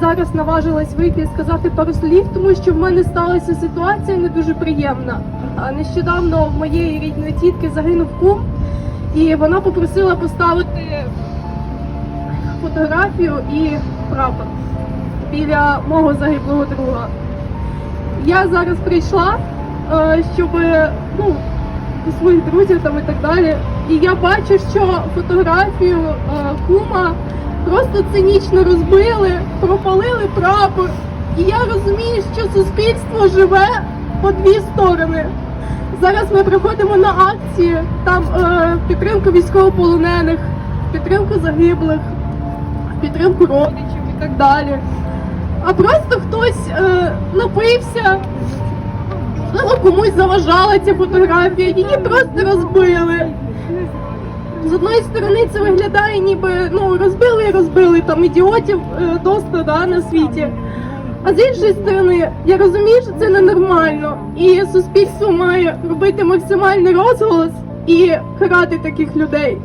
зараз наважилась вийти і сказати пару слів, тому що в мене сталася ситуація не дуже приємна. Нещодавно в моєї рідної тітки загинув кум, і вона попросила поставити фотографію і прапор біля мого загиблого друга. Я зараз прийшла, е, щоб ну, до своїх друзів там і так далі. І я бачу, що фотографію е, кума просто цинічно розбили, пропалили прапор. І я розумію, що суспільство живе по дві сторони. Зараз ми приходимо на акції, там е, підтримку військовополонених, підтримку загиблих, підтримку родичів і так далі. А просто хтось е, напився, можливо, комусь заважала ця фотографія, її просто розбили. З одної сторони це виглядає, ніби ну розбили розбили там ідіотів е, доста да, на світі. А з іншої сторони, я розумію, що це ненормально, і суспільство має робити максимальний розголос і карати таких людей.